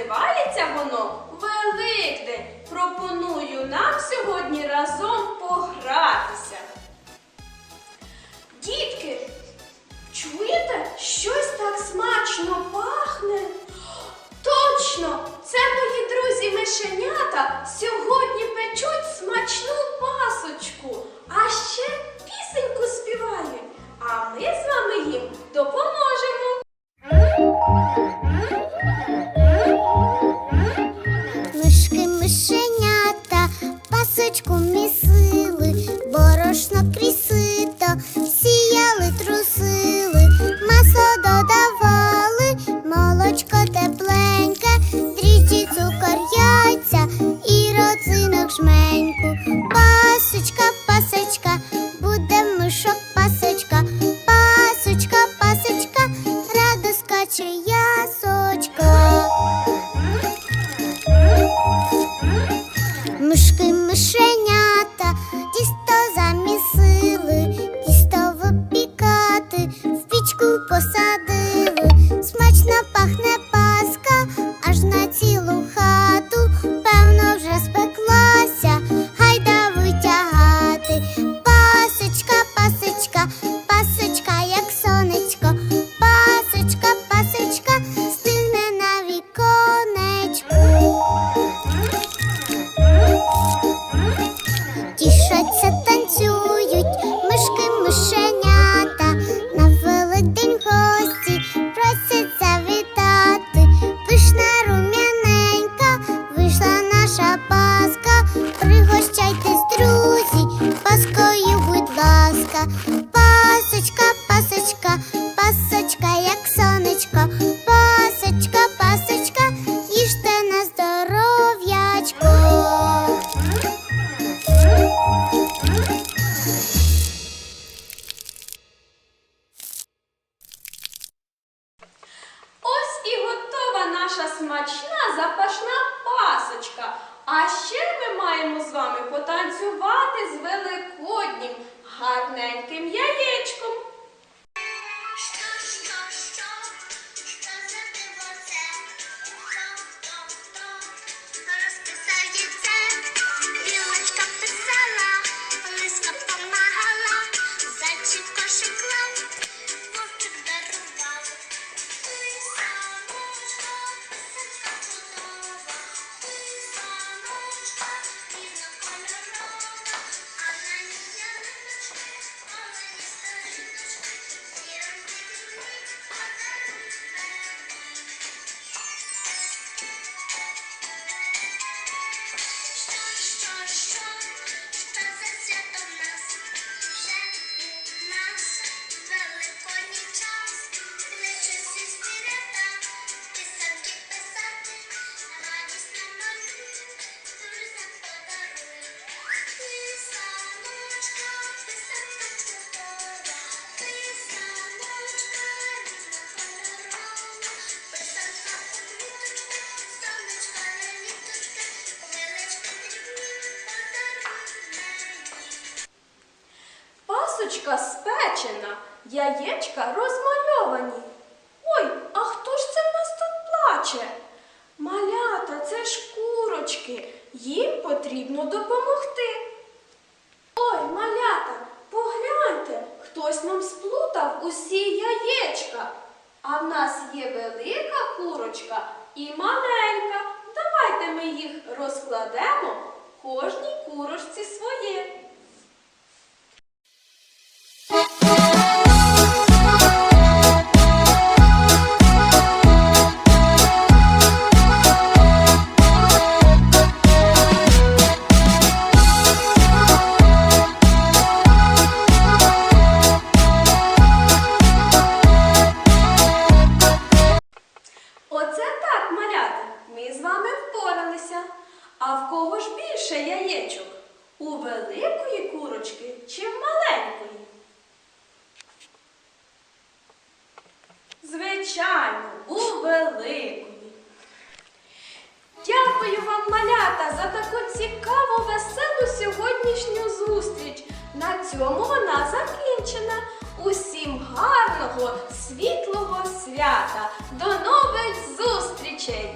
називається воно Великдень. Пропоную нам сьогодні разом погратися. Дітки, чуєте, щось так смачно пахне? Точно, це мої друзі мишенята сьогодні Мишки Мишки мишенята, тісто замісили, тісто випікати, в пічку посадили, смачно пахне запашна пасочка. А ще ми маємо з вами потанцювати з великоднім гарненьким яєчком. Пасочка спечена, яєчка розмальовані. Ой, а хто ж це в нас тут плаче? Малята, це ж курочки. Їм потрібно допомогти. Ой, малята, погляньте, хтось нам сплутав усі яєчка. А в нас є велика курочка і маленька. Давайте ми їх розкладемо кожній курочці своє. Ми з вами впоралися. А в кого ж більше яєчок? У великої курочки чи в маленької? Звичайно, у великої. Дякую вам, малята, за таку цікаву, веселу сьогоднішню зустріч. На цьому вона закінчена. Усім гарного, світлого свята. До нових зустрічей!